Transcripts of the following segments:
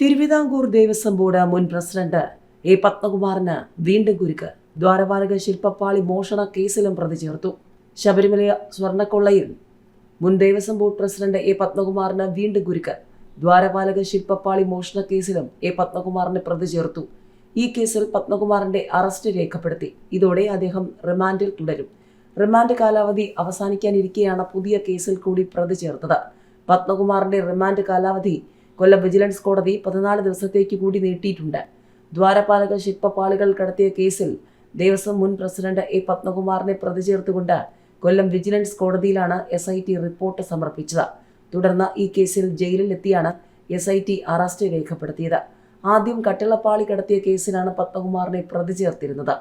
Thiruvithamkoor Devaswom board മുൻ president A പത്മകുമാറിന് വീണ്ടും കുരുക്ക്. ദ്വാരപാലക ശില്പപ്പാളി മോഷണ കേസിലും പ്രതി ചേർത്തു. ശബരിമല സ്വർണക്കൊള്ളയിൽ മുൻ ദേവസ്വം ബോർഡ് പ്രസിഡന്റ് എ പത്മകുമാറിന് വീണ്ടും കുരുക്ക്. ദ്വാരപാലക ശില്പപ്പാളി മോഷണ കേസിലും എ പത്മകുമാറിനെ പ്രതി ചേർത്തു. ഈ കേസിൽ പത്മകുമാറിന്റെ അറസ്റ്റ് രേഖപ്പെടുത്തി. ഇതോടെ അദ്ദേഹം റിമാൻഡിൽ തുടരും. റിമാൻഡ് കാലാവധി അവസാനിക്കാനിരിക്കെയാണ് പുതിയ കേസിൽ കൂടി പ്രതി ചേർത്തത്. പത്മകുമാറിന്റെ റിമാൻഡ് കാലാവധി കൊല്ലം വിജിലൻസ് കോടതി പതിനാല് ദിവസത്തേക്ക് കൂടി നീട്ടിയിട്ടുണ്ട്. ദ്വാരപാലക ശില്പപാളികൾ കടത്തിയ കേസിൽ ദേവസ്വം മുൻ പ്രസിഡന്റ് എ പത്മകുമാറിനെ പ്രതി ചേർത്തുകൊണ്ട് കൊല്ലം വിജിലൻസ് കോടതിയിലാണ് എസ് ഐ ടി റിപ്പോർട്ട് സമർപ്പിച്ചത്. തുടർന്ന് ഈ കേസിൽ ജയിലിലെത്തിയാണ് എസ് ഐ ടി അറസ്റ്റ് രേഖപ്പെടുത്തിയത്. ആദ്യം കട്ടിളപ്പാളി കടത്തിയ കേസിലാണ് പത്മകുമാറിനെ പ്രതി ചേർത്തിരുന്നത്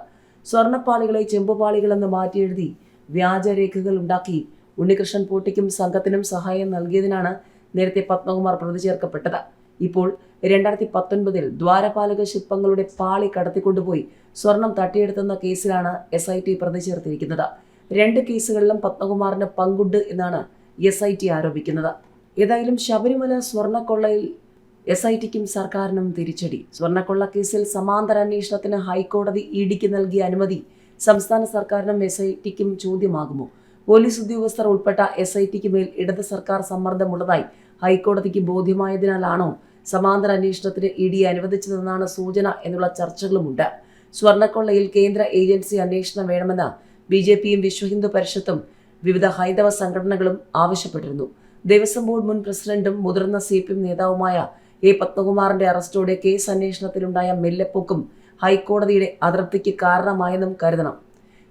സ്വർണപ്പാളികളെ ചെമ്പുപാളികളെന്ന് മാറ്റിയെഴുതി വ്യാജരേഖകൾ ഉണ്ടാക്കി ഉണ്ണികൃഷ്ണൻ പോട്ടിക്കും സംഘത്തിനും സഹായം നൽകിയതിനാണ് നേരത്തെ പത്മകുമാർ പ്രതി ചേർക്കപ്പെട്ടത്. ഇപ്പോൾ രണ്ടായിരത്തി പത്തൊൻപതിൽ ദ്വാരപാലക ശില്പങ്ങളുടെ പാളി കടത്തിക്കൊണ്ടുപോയി സ്വർണം തട്ടിയെടുത്തുന്ന കേസിലാണ് എസ് ഐ ടി പ്രതി ചേർത്തിരിക്കുന്നത്. രണ്ട് കേസുകളിലും പത്മകുമാറിന് പങ്കുണ്ട് എന്നാണ് എസ് ഐ ടി ആരോപിക്കുന്നത്. ഏതായാലും ശബരിമല സ്വർണക്കൊള്ളയിൽ എസ് ഐ ടിക്കും സർക്കാരിനും തിരിച്ചടി. സ്വർണക്കൊള്ള കേസിൽ സമാന്തര അന്വേഷണത്തിന് ഹൈക്കോടതി ഇഡിക്ക് നൽകിയ അനുമതി സംസ്ഥാന സർക്കാരിനും എസ് ഐ ടിക്കും ചോദ്യമാകുമോ? പോലീസ് ഉദ്യോഗസ്ഥർ ഉൾപ്പെട്ട എസ് ഐ ടിക്ക് മേൽ ഇടത് സർക്കാർ സമ്മർദ്ദമുള്ളതായി ഹൈക്കോടതിക്ക് ബോധ്യമായതിനാലാണോ സമാന്തര അന്വേഷണത്തിന് ഇ ഡി അനുവദിച്ചതെന്നാണ് സൂചന എന്നുള്ള ചർച്ചകളുമുണ്ട്. സ്വർണക്കൊള്ളയിൽ കേന്ദ്ര ഏജൻസി അന്വേഷണം വേണമെന്ന് ബി ജെ പിയും വിശ്വഹിന്ദു പരിഷത്തും വിവിധ ഹൈന്ദവ സംഘടനകളും ആവശ്യപ്പെട്ടിരുന്നു. ദേവസ്വം ബോർഡ് മുൻ പ്രസിഡന്റും മുതിർന്ന സി പി എം നേതാവുമായ എ പത്മകുമാറിന്റെ അറസ്റ്റോടെ കേസ് അന്വേഷണത്തിലുണ്ടായ മെല്ലെപ്പൊക്കും ഹൈക്കോടതിയുടെ അതൃപ്തിക്ക് കാരണമായെന്നും കരുതണം.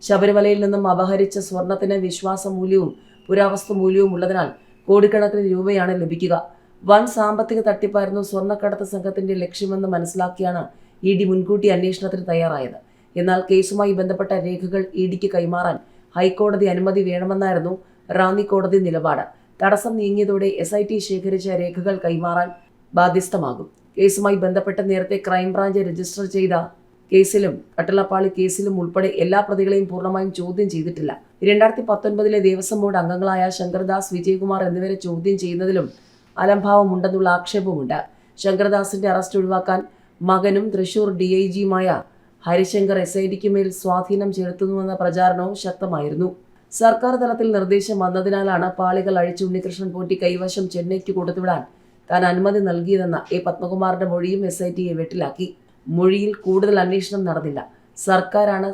ശബരിമലയിൽ നിന്നും അപഹരിച്ച സ്വർണത്തിന് വിശ്വാസമൂല്യവും പുരാവസ്തു മൂല്യവും ഉള്ളതിനാൽ കോടിക്കണക്കിന് രൂപയാണ് ലഭിക്കുക. വൻ സാമ്പത്തിക തട്ടിപ്പായിരുന്നു സ്വർണക്കടത്ത് സംഘത്തിന്റെ ലക്ഷ്യമെന്ന് മനസ്സിലാക്കിയാണ് ഇ ഡി മുൻകൂട്ടി അന്വേഷണത്തിന് തയ്യാറായത്. എന്നാൽ കേസുമായി ബന്ധപ്പെട്ട രേഖകൾ ഇ ഡിക്ക് കൈമാറാൻ ഹൈക്കോടതി അനുമതി വേണമെന്നായിരുന്നു റാന്നി കോടതി നിലപാട്. തടസ്സം നീങ്ങിയതോടെ എസ് ഐ ടി ശേഖരിച്ച രേഖകൾ കൈമാറാൻ ബാധ്യസ്ഥമാകും. കേസുമായി ബന്ധപ്പെട്ട് നേരത്തെ ക്രൈംബ്രാഞ്ച് രജിസ്റ്റർ ചെയ്ത കേസിലും കട്ടളപ്പാളി കേസിലും ഉൾപ്പെടെ എല്ലാ പ്രതികളെയും പൂർണമായും ചോദ്യം ചെയ്തിട്ടില്ല. രണ്ടായിരത്തി പത്തൊൻപതിലെ ദേവസ്വം ബോർഡ് അംഗങ്ങളായ ശങ്കർദാസ് വിജയകുമാർ എന്നിവരെ ചോദ്യം ചെയ്യുന്നതിലും അലംഭാവമുണ്ടെന്നുള്ള ആക്ഷേപമുണ്ട് ശങ്കർദാസിന്റെ അറസ്റ്റ് ഒഴിവാക്കാൻ മകനും തൃശൂർ ഡി ഐ ജിയുമായ ഹരിശങ്കർ എസ് ഐ ഡിക്ക് മേൽ സ്വാധീനം ചെലുത്തുന്നുവെന്ന പ്രചാരണവും ശക്തമായിരുന്നു. സർക്കാർ തലത്തിൽ നിർദ്ദേശം വന്നതിനാലാണ് പാളികൾ അഴിച്ച് ഉണ്ണികൃഷ്ണൻ പോറ്റി കൈവശം ചെന്നൈക്ക് കൊടുത്തുവിടാൻ താൻ അനുമതി നൽകിയതെന്ന എ പത്മകുമാറിന്റെ മൊഴിയും എസ് ഐ ടിയെ വെട്ടിലാക്കി. മൊഴിയിൽ കൂടുതൽ അന്വേഷണം നടന്നില്ല. സർക്കാരാണ്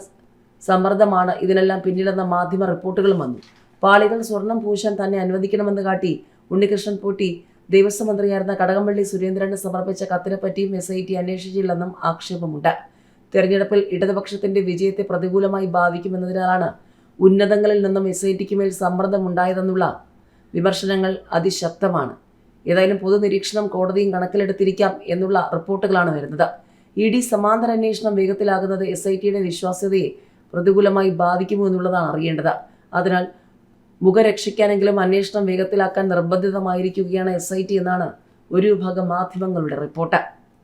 സമ്മർദ്ദമാണ്. ഇതിനെല്ലാം പിന്നിലെന്ന മാധ്യമ റിപ്പോർട്ടുകളും വന്നു. പാളികൾ സ്വർണം പൂശാൻ തന്നെ അനുവദിക്കണമെന്ന് കാട്ടി ഉണ്ണികൃഷ്ണൻ പൂട്ടി. ദേവസ്വം മന്ത്രിയായിരുന്ന കടകംപള്ളി സുരേന്ദ്രന് സമർപ്പിച്ച കത്തിനെപ്പറ്റിയും എസ് ഐ ടി അന്വേഷിച്ചില്ലെന്നും ആക്ഷേപമുണ്ട്. തെരഞ്ഞെടുപ്പിൽ ഇടതുപക്ഷത്തിന്റെ വിജയത്തെ പ്രതികൂലമായി ബാധിക്കുമെന്നതിനാലാണ് ഉന്നതങ്ങളിൽ നിന്നും എസ് ഐ ടിക്ക് മേൽ സമ്മർദ്ദമുണ്ടായതെന്നുള്ള വിമർശനങ്ങൾ അതിശക്തമാണ്. ഏതായാലും പൊതുനിരീക്ഷണം കോടതിയും കണക്കിലെടുത്തിരിക്കാം എന്നുള്ള റിപ്പോർട്ടുകളാണ് വരുന്നത്. ഇ ഡി സമാന്തര അന്വേഷണം വേഗത്തിലാകുന്നത് എസ് ഐ ടിയുടെ വിശ്വാസ്യതയെ പ്രതികൂലമായി ബാധിക്കുമോ എന്നുള്ളതാണ് അറിയേണ്ടത്. അതിനാൽ മുഖരക്ഷിക്കാനെങ്കിലും അന്വേഷണം വേഗത്തിലാക്കാൻ നിർബന്ധിതമായിരിക്കുകയാണ് എസ് എന്നാണ് ഒരു വിഭാഗം മാധ്യമങ്ങളുടെ റിപ്പോർട്ട്.